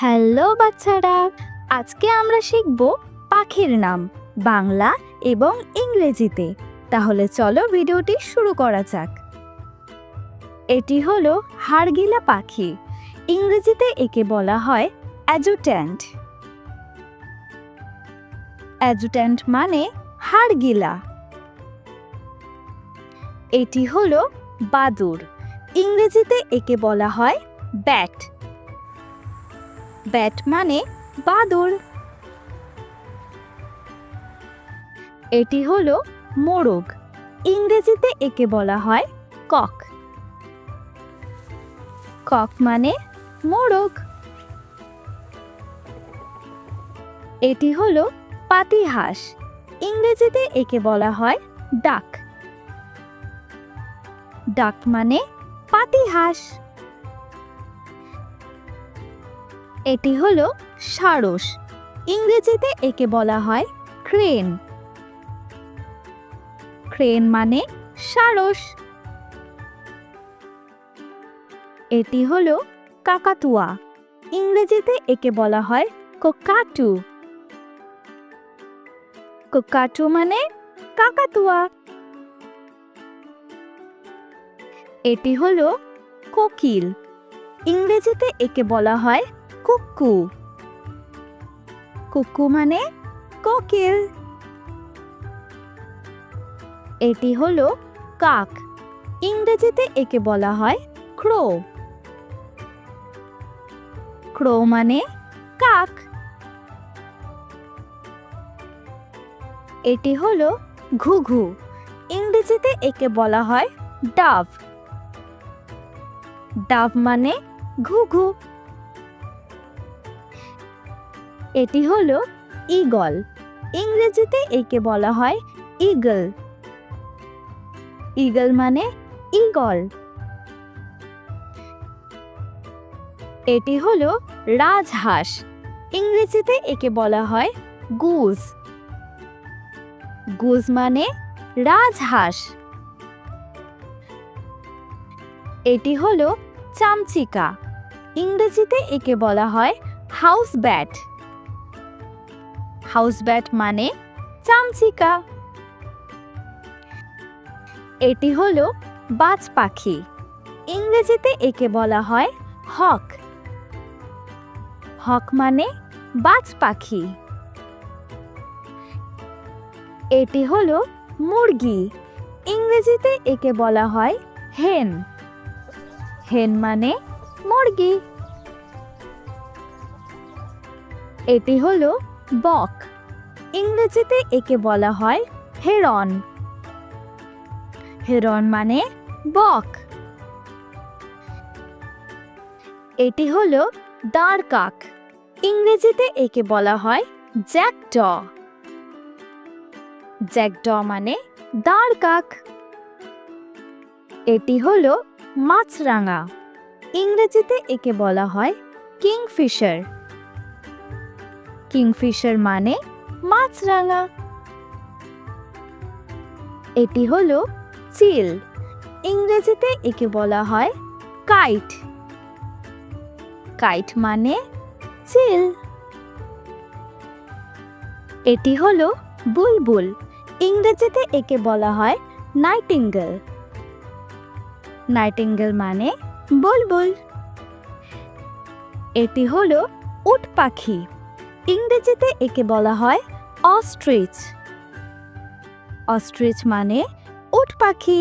Hello, বাচ্চারা। আজকে আমরা শিখব পাখির নাম, বাংলা এবং ইংরেজিতে। তাহলে চলো ভিডিওটি শুরু করা যাক। এটি হলো হাড়গিলা পাখি। ইংরেজিতে একে বলা হয় অ্যাজুট্যান্ট। অ্যাজুট্যান্ট মানে হাড়গিলা। এটি হলো বাদুর। ইংরেজিতে একে বলা হয় ব্যাট। ব্যাট মানে বাদুর এটি হলো মোরগ, ইংরেজিতে একে বলা হয় কক। কক মানে মোরগ। এটি হলো পাতিহাঁস, ইংরেজিতে একে বলা হয় ডাক। ডাক মানে পাতিহাঁস। এটি হলো সারস। ইংরেজিতে একে বলা হয় ক্রেন। ক্রেন মানে সারস। এটি হলো কাকাতুয়া। ইংরেজিতে একে বলা হয় কোকাটু। কোকাটু মানে কাকাতুয়া। এটি হলো কোকিল। ইংরেজিতে একে বলা হয় কুক্কু কুক্কু মানে কোকিল। এটি হলো কাক। ইংরেজিতে একে বলা হয় ক্রো। ক্রো মানে কাক। এটি হলো ঘুঘু। ইংরেজিতে একে বলা হয় ডাভ। ডাভ মানে ঘুঘু। এটি হলো ঈগল ইংরেজিতে একে বলা হয় ঈগল ঈগল মানে ঈগল এটি হলো রাজহাঁস। ইংরেজিতে একে বলা হয় গুজ গুজ মানে রাজহাঁস। এটি হলো চামচিকা। ইংরেজিতে একে বলা হয় হাউস ব্যাট হাউস ব্যাট মানে চামচিকা। এটি হলো বাজ পাখি। ইংরেজিতে একে বলা হয় হক। হক মানে বাজ পাখি। এটি হলো মুরগি। ইংরেজিতে একে বলা হয় হেন। হেন মানে মুরগি। এটি হলো বক। ইংরেজিতে একে বলা হয় হেরন। হেরন মানে বক। এটি হলো দাঁড় কাক। ইংরেজিতে একে বলা হয় জ্যাকড জ্যাকড মানে দাঁড় কাক। এটি হলো মাছরাঙা। ইংরেজিতে একে বলা হয় কিংফিশার। কিংফিশার মানে মাছরাঙা। এটি হলো চিল, ইংরেজিতে একে বলা হয় কাইট। কাইট মানে চিল। এটি হলো বুলবুল, ইংরেজিতে একে বলা হয় নাইটিঙ্গেল। নাইটিঙ্গেল মানে বুলবুল। এটি হলো উট পাখি। ইংরেজিতে একে বলা হয় অস্ট্রিচ। অস্ট্রিচ মানে উট পাখি।